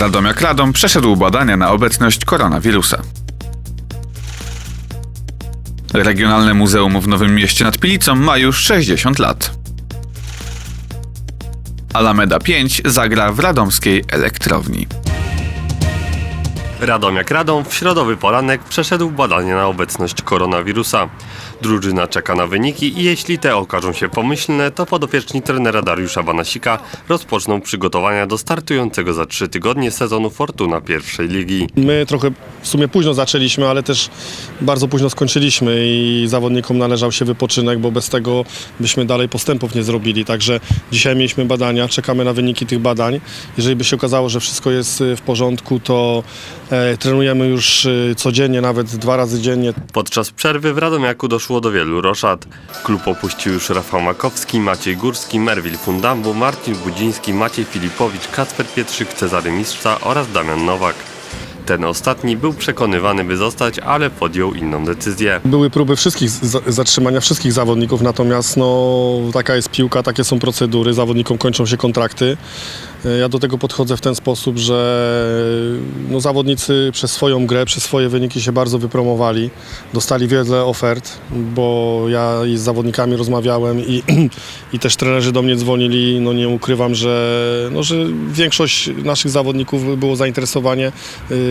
Radomiak Radom przeszedł badania na obecność koronawirusa. Regionalne Muzeum w Nowym Mieście nad Pilicą ma już 60 lat. Alameda 5 zagra w radomskiej elektrowni. Radomiak Radom w środowy poranek przeszedł badanie na obecność koronawirusa. Drużyna czeka na wyniki i jeśli te okażą się pomyślne, to podopieczni trenera Dariusza Banasika rozpoczną przygotowania do startującego za trzy tygodnie sezonu Fortuna pierwszej ligi. My trochę w sumie późno zaczęliśmy, ale też bardzo późno skończyliśmy i zawodnikom należał się wypoczynek, bo bez tego byśmy dalej postępów nie zrobili. Także dzisiaj mieliśmy badania, czekamy na wyniki tych badań. Jeżeli by się okazało, że wszystko jest y, w porządku, to trenujemy już y, codziennie, nawet dwa razy dziennie. Podczas przerwy w Radomiaku doszło do wielu roszad. Klub opuścił już Rafał Makowski, Maciej Górski, Merwil Fundambu, Marcin Budziński, Maciej Filipowicz, Kacper Pietrzyk, Cezary Mistrza oraz Damian Nowak. Ten ostatni był przekonywany, by zostać, ale podjął inną decyzję. Były próby wszystkich zatrzymania wszystkich zawodników, natomiast no, taka jest piłka, takie są procedury, zawodnikom kończą się kontrakty. E, Ja do tego podchodzę w ten sposób, że no, zawodnicy przez swoją grę, przez swoje wyniki się bardzo wypromowali, dostali wiele ofert, bo ja z zawodnikami rozmawiałem i, i też trenerzy do mnie dzwonili, no nie ukrywam, że, no, że większość naszych zawodników było zainteresowanie y,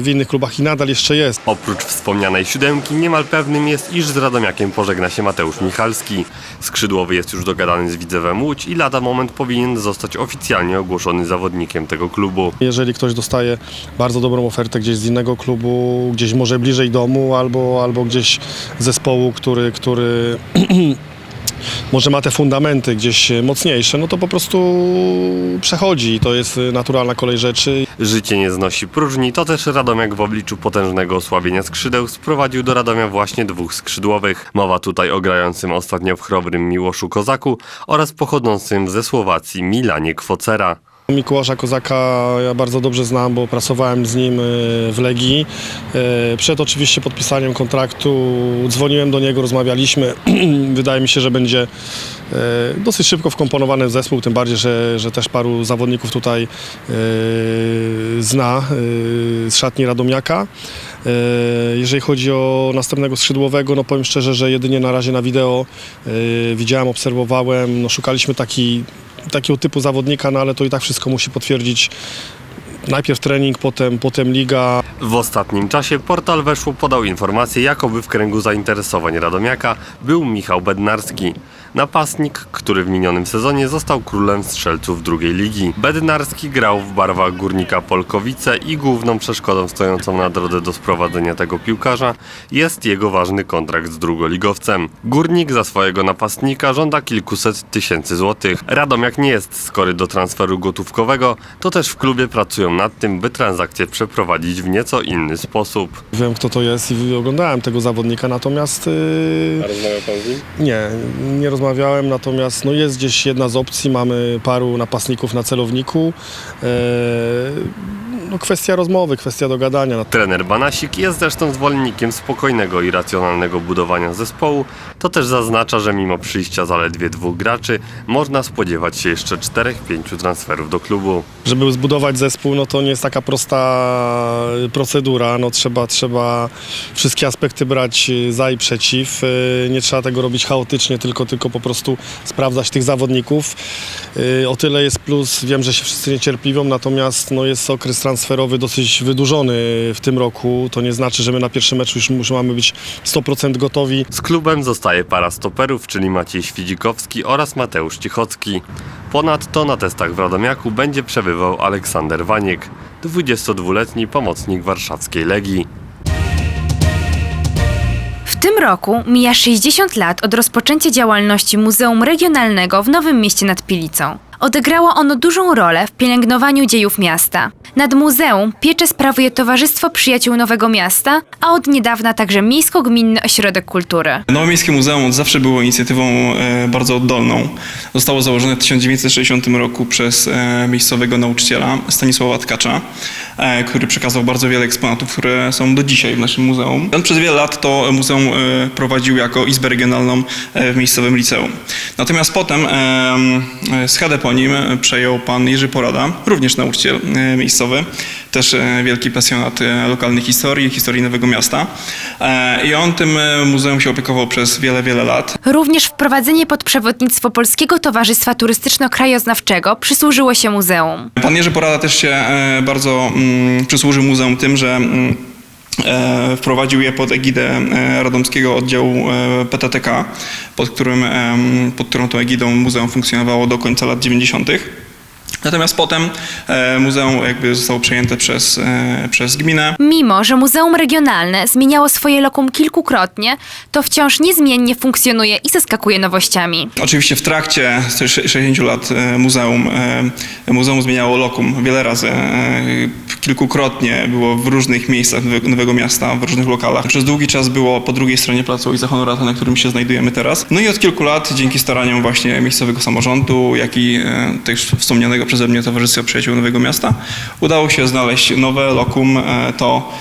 w innych klubach i nadal jeszcze jest. Oprócz wspomnianej siódemki, niemal pewnym jest, iż z Radomiakiem pożegna się Mateusz Michalski. Skrzydłowy jest już dogadany z Widzewem Łódź i lada moment powinien zostać oficjalnie ogłoszony zawodnikiem tego klubu. Jeżeli ktoś dostaje bardzo dobrą ofertę gdzieś z innego klubu, gdzieś może bliżej domu albo, albo gdzieś zespołu, który, który może ma te fundamenty gdzieś mocniejsze, no to po prostu przechodzi i to jest naturalna kolej rzeczy. Życie nie znosi próżni, to też Radomiak w obliczu potężnego osłabienia skrzydeł sprowadził do Radomia właśnie dwóch skrzydłowych. Mowa tutaj o grającym ostatnio w chrobrym Miłoszu Kozaku oraz pochodzącym ze Słowacji Milanie Kwocera. Mikołasza Kozaka ja bardzo dobrze znam, bo pracowałem z nim e, w Legii. E, Przed oczywiście podpisaniem kontraktu dzwoniłem do niego, rozmawialiśmy. Wydaje mi się, że będzie e, dosyć szybko wkomponowany w zespół, tym bardziej, że, że też paru zawodników tutaj zna z szatni Radomiaka. E, Jeżeli chodzi o następnego skrzydłowego, no powiem szczerze, że jedynie na razie na wideo e, widziałem, obserwowałem, no szukaliśmy taki, takiego typu zawodnika, no ale to i tak wszystko musi potwierdzić najpierw trening, potem, potem liga. W ostatnim czasie portal Weszło podał informację, jakoby w kręgu zainteresowań Radomiaka był Michał Bednarski. Napastnik, który w minionym sezonie został królem strzelców drugiej ligi. Bednarski grał w barwach Górnika Polkowice i główną przeszkodą stojącą na drodze do sprowadzenia tego piłkarza jest jego ważny kontrakt z drugoligowcem. Górnik za swojego napastnika żąda kilkuset tysięcy złotych. Radomiak nie jest skory do transferu gotówkowego, to też w klubie pracują nad tym, by transakcję przeprowadzić w nieco inny sposób. Wiem kto to jest i oglądałem tego zawodnika, natomiast yy, Rozmawiał pan z nim? nie, nie rozmawiałem, natomiast no jest gdzieś jedna z opcji, mamy paru napastników na celowniku. No kwestia rozmowy, kwestia dogadania. Trener Banasik jest zresztą zwolennikiem spokojnego i racjonalnego budowania zespołu. To też zaznacza, że mimo przyjścia zaledwie dwóch graczy, można spodziewać się jeszcze 4-5 transferów do klubu. Żeby zbudować zespół, no to nie jest taka prosta procedura. No trzeba, trzeba wszystkie aspekty brać y, za i przeciw. Y, Nie trzeba tego robić chaotycznie, tylko, tylko po prostu sprawdzać tych zawodników. Y, O tyle jest plus, wiem, że się wszyscy niecierpliwią, natomiast no jest okres transferowy dosyć wydłużony w tym roku. To nie znaczy, że my na pierwszym meczu już, już mamy być 100% gotowi. Z klubem zostaje para stoperów, czyli Maciej Świdzikowski oraz Mateusz Cichocki. Ponadto na testach w Radomiaku będzie przebywał Aleksander Waniek, 22-letni pomocnik warszawskiej Legii. W tym roku mija 60 lat od rozpoczęcia działalności Muzeum Regionalnego w Nowym Mieście nad Pilicą. Odegrało ono dużą rolę w pielęgnowaniu dziejów miasta. Nad muzeum pieczę sprawuje Towarzystwo Przyjaciół Nowego Miasta, a od niedawna także Miejsko-Gminny Ośrodek Kultury. Nowe Miejskie Muzeum od zawsze było inicjatywą e, bardzo oddolną. Zostało założone w 1960 roku przez e, miejscowego nauczyciela Stanisława Tkacza, e, który przekazał bardzo wiele eksponatów, które są do dzisiaj w naszym muzeum. On przez wiele lat to muzeum prowadził jako izbę regionalną w miejscowym liceum. Natomiast potem schedę po nim przejął pan Jerzy Porada, również nauczyciel e, miejscowy. też e, wielki pasjonat e, lokalnej historii, historii Nowego Miasta. I on tym muzeum się opiekował przez wiele, wiele lat. Również wprowadzenie pod przewodnictwo Polskiego Towarzystwa Turystyczno-Krajoznawczego przysłużyło się muzeum. Pan Jerzy Porada też się bardzo mm, przysłużył muzeum tym, że mm, wprowadził je pod egidę e, radomskiego oddziału e, PTTK, pod, którym, pod którą tą egidą muzeum funkcjonowało do końca lat 90. Natomiast potem e, muzeum jakby zostało przejęte przez, e, przez gminę. Mimo, że Muzeum Regionalne zmieniało swoje lokum kilkukrotnie, to wciąż niezmiennie funkcjonuje i zaskakuje nowościami. Oczywiście w trakcie tych 60 lat e, muzeum, muzeum zmieniało lokum wiele razy. Kilkukrotnie było w różnych miejscach Nowe- Nowego Miasta, w różnych lokalach. Przez długi czas było po drugiej stronie placu Ojca Honorata, na którym się znajdujemy teraz. No i od kilku lat, dzięki staraniom właśnie miejscowego samorządu, jak i też wspomnianego przeze mnie Towarzystwa Przyjaciół Nowego Miasta, udało się znaleźć nowe lokum, e, to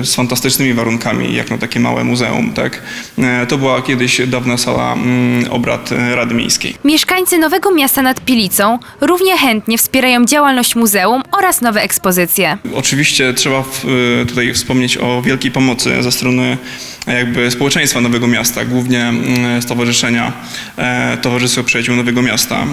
e, z fantastycznymi warunkami, jak na takie małe muzeum. Tak? E, To była kiedyś dawna sala mm, obrad Rady Miejskiej. Mieszkańcy Nowego Miasta nad Pilicą równie chętnie wspierają działalność muzeum oraz nowe ekspozycje. Oczywiście trzeba tutaj wspomnieć o wielkiej pomocy ze strony jakby społeczeństwa Nowego Miasta, głównie mm, Stowarzyszenia Towarzystwo Przyjaciół Nowego Miasta.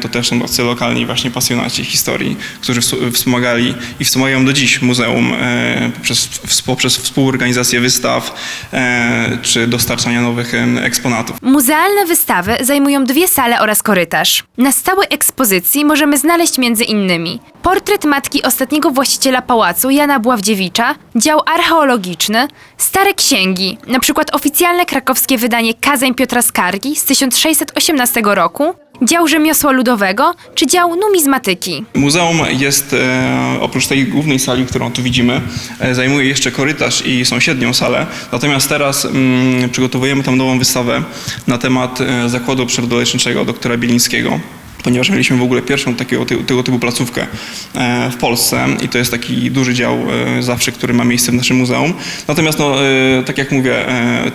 To też są tacy lokalni właśnie pasjonaci historii, którzy wspomagali i wspomagają do dziś muzeum e, poprzez, poprzez współorganizację wystaw e, czy dostarczania nowych eksponatów. Muzealne wystawy zajmują dwie sale oraz korytarz. Na stałej ekspozycji możemy znaleźć między innymi portret matki ostatniego właściciela pałacu Jana Bławdziewicza, dział archeologiczny, stare księgi, przykład oficjalne krakowskie wydanie Kazań Piotra Skargi z 1618 roku, dział rzemiosła ludowego czy dział numizmatyki. Muzeum jest, e, oprócz tej głównej sali, którą tu widzimy, e, zajmuje jeszcze korytarz i sąsiednią salę. Natomiast teraz mm, przygotowujemy tam nową wystawę na temat e, zakładu przyrodoleczniczego doktora Bielińskiego. Ponieważ mieliśmy w ogóle pierwszą takiego, tego typu placówkę e, w Polsce i to jest taki duży dział e, zawsze, który ma miejsce w naszym muzeum. Natomiast, no, e, tak jak mówię,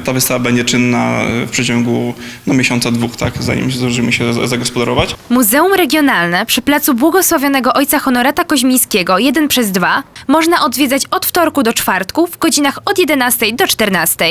ta wystawa będzie czynna w przeciągu no, miesiąca, dwóch, tak, zanim zdążymy się za- zagospodarować. Muzeum Regionalne przy placu Błogosławionego Ojca Honorata Koźmińskiego 1 przez 2 można odwiedzać od wtorku do czwartku w godzinach od 11 do 14.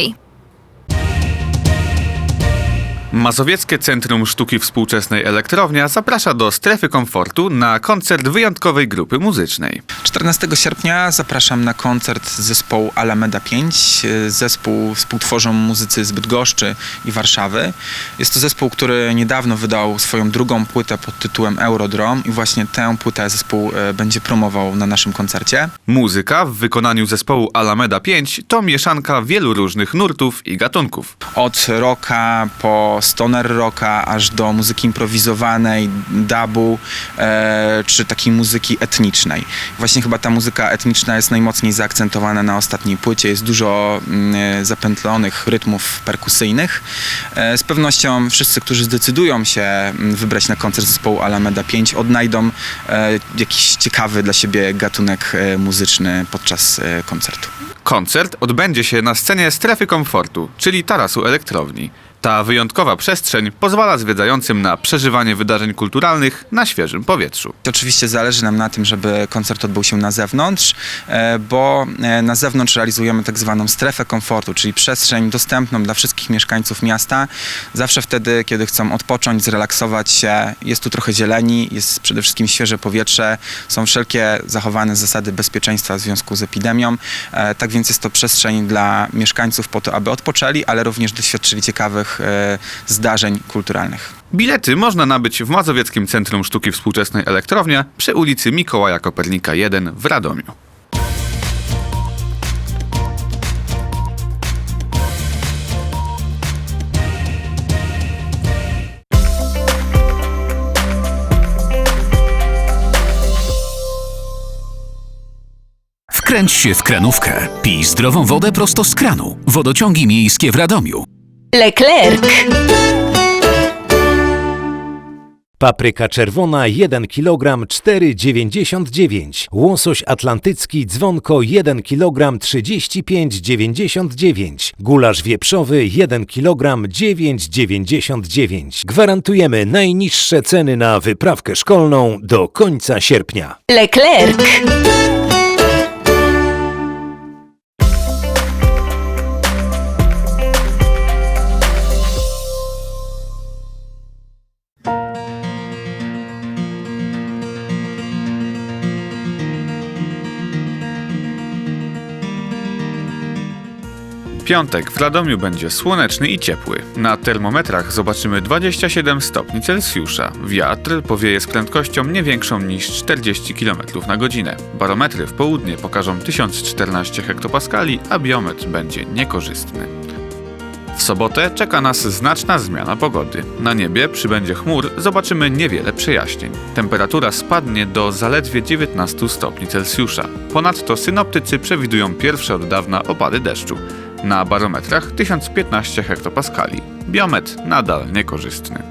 Mazowieckie Centrum Sztuki Współczesnej Elektrownia zaprasza do strefy komfortu na koncert wyjątkowej grupy muzycznej. 14 sierpnia zapraszam na koncert zespołu Alameda 5. Zespół współtworzą muzycy z Bydgoszczy i Warszawy. Jest to zespół, który niedawno wydał swoją drugą płytę pod tytułem Eurodrom i właśnie tę płytę zespół e, będzie promował na naszym koncercie. Muzyka w wykonaniu zespołu Alameda 5 to mieszanka wielu różnych nurtów i gatunków. Od rocka po stoner rocka, aż do muzyki improwizowanej, dubu, e, czy takiej muzyki etnicznej. Właśnie chyba ta muzyka etniczna jest najmocniej zaakcentowana na ostatniej płycie. Jest dużo mm, e, zapętlonych rytmów perkusyjnych. E, z pewnością wszyscy, którzy zdecydują się mm, wybrać na koncert zespołu Alameda 5, odnajdą e, jakiś ciekawy dla siebie gatunek e, muzyczny podczas e, koncertu. Koncert odbędzie się na scenie strefy komfortu, czyli tarasu elektrowni. Ta wyjątkowa przestrzeń pozwala zwiedzającym na przeżywanie wydarzeń kulturalnych na świeżym powietrzu. Oczywiście zależy nam na tym, żeby koncert odbył się na zewnątrz, e, bo e, na zewnątrz realizujemy tak zwaną strefę komfortu, czyli przestrzeń dostępną dla wszystkich mieszkańców miasta. Zawsze wtedy, kiedy chcą odpocząć, zrelaksować się, jest tu trochę zieleni, jest przede wszystkim świeże powietrze, są wszelkie zachowane zasady bezpieczeństwa w związku z epidemią. E, Tak więc jest to przestrzeń dla mieszkańców po to, aby odpoczęli, ale również doświadczyli ciekawych e, zdarzeń kulturalnych. Bilety można nabyć w Mazowieckim Centrum Sztuki Współczesnej Elektrownia przy ulicy Mikołaja Kopernika 1 w Radomiu. Wkręć się w kranówkę. Pij zdrową wodę prosto z kranu. Wodociągi miejskie w Radomiu. Leclerc. Papryka czerwona 1 kg 4,99. Łosoś atlantycki dzwonko 1 kg 35,99. Gulasz wieprzowy 1 kg 9,99. Gwarantujemy najniższe ceny na wyprawkę szkolną do końca sierpnia. Leclerc. Piątek w Radomiu będzie słoneczny i ciepły. Na termometrach zobaczymy 27 stopni Celsjusza. Wiatr powieje z prędkością nie większą niż 40 km na godzinę. Barometry w południe pokażą 1014 hektopaskali, a biometr będzie niekorzystny. W sobotę czeka nas znaczna zmiana pogody. Na niebie przybędzie chmur, zobaczymy niewiele przejaśnień. Temperatura spadnie do zaledwie 19 stopni Celsjusza. Ponadto synoptycy przewidują pierwsze od dawna opady deszczu. Na barometrach 1015 hektopaskali. Biometr nadal niekorzystny.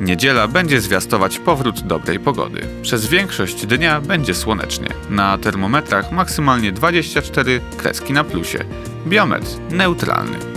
Niedziela będzie zwiastować powrót dobrej pogody. Przez większość dnia będzie słonecznie. Na termometrach maksymalnie 24 kreski na plusie. Biometr neutralny.